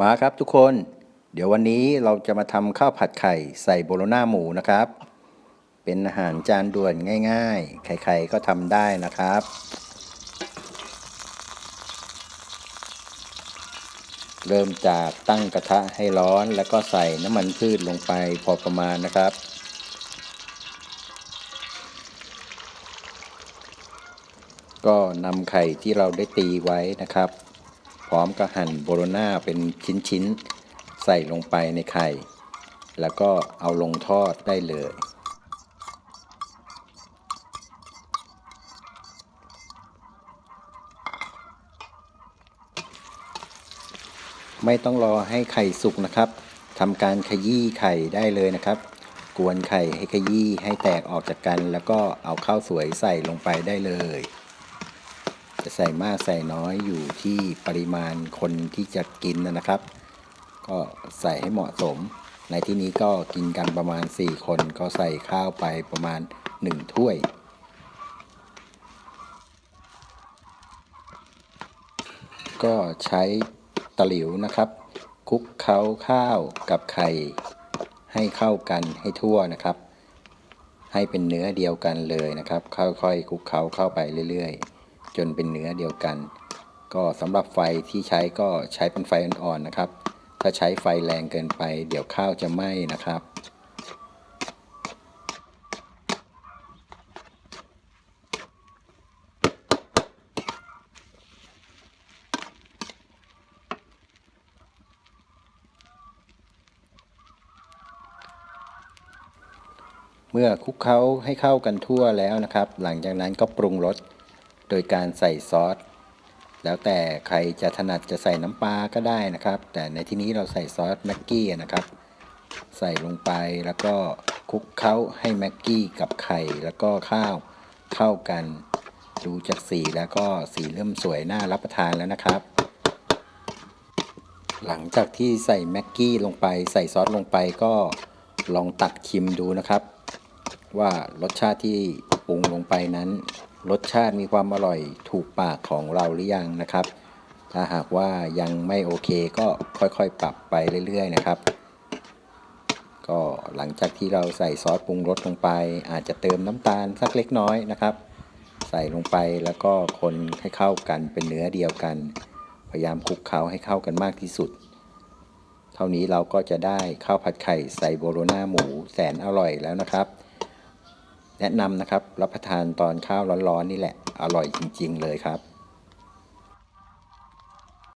มาครับทุกคน เดี๋ยววันนี้เราจะมาทำข้าวผัดไข่ใส่โบโลน่าหมูนะครับ เป็นอาหารจานด่วนง่าย ๆ ใครๆก็ทำได้นะครับ เริ่มจากตั้งกระทะให้ร้อนแล้วก็ใส่น้ำมันพืชลงไปพอประมาณนะครับก็นำไข่ที่เราได้ตีไว้นะครับ พร้อมกับหั่นโบโลน่าเป็นชิ้นๆ ใส่ลงไปในไข่ แล้วก็เอาลงทอดได้เลยไม่ต้องรอให้ไข่สุกนะครับ ทำการขยี้ไข่ได้เลยนะครับ กวนไข่ให้ขยี้ให้แตกออกจากกัน แล้วก็เอาข้าวสวยใส่ลงไปได้เลย จะใส่มากใส่น้อยอยู่ที่ปริมาณคนที่จะกินนะครับ ก็ใส่ให้เหมาะสม ในที่นี้ก็กินกันประมาณ 4 คนก็ใส่ข้าวไปประมาณ 1 ถ้วย ก็ใช้ตะหลิวนะครับคลุกเคล้าข้าวกับไข่ให้เข้ากันให้ทั่วนะครับ ให้เป็นเนื้อเดียวกันเลยนะครับ ค่อยๆคลุกเคล้าเข้าไปเรื่อยๆ นเป็นเนื้อเดียวกัน ก็สำหรับไฟที่ใช้ก็ใช้เป็นไฟอ่อนๆนะครับ ถ้าใช้ไฟแรงเกินไป เดี๋ยวข้าวจะไหม้นะครับเมื่อคลุกเคล้าให้เข้ากันทั่วแล้วนะครับ หลังจากนั้นก็ปรุงรส โดยการใส่ซอส แล้วแต่ใครจะถนัดจะใส่น้ำปลาก็ได้นะครับ แต่ในที่นี้เราใส่ซอสแม็กกี้นะครับ ใส่ลงไปแล้วก็คลุกเคล้าให้แม็กกี้กับไข่แล้วก็ข้าวเข้ากัน ดูจากสีแล้วก็สีเริ่มสวยน่ารับประทานแล้วนะครับ หลังจากที่ใส่แม็กกี้ลงไปใส่ซอสลงไปก็ลองตักชิมดูนะครับ ว่ารสชาติที่ปรุงลงไปนั้น รสชาติมีความอร่อยถูกปากของเราหรือยังนะครับ ถ้าหากว่ายังไม่โอเคก็ค่อยๆ ปรับไปเรื่อย ๆ นะครับ ก็หลังจากที่เราใส่ซอสปรุงรสลงไป อาจจะเติมน้ำตาลสักเล็กน้อยนะครับ ใส่ลงไปแล้วก็คนให้เข้ากันเป็นเนื้อเดียวกัน พยายามคลุกเคล้าให้เข้ากันมากที่สุด เท่านี้เราก็จะได้ข้าวผัดไข่ใส่โบโลนาหมูแสนอร่อยแล้วนะครับ แนะนำนะครับ รับประทานตอนข้าวร้อนๆนี่แหละ อร่อยจริง ๆ เลยครับ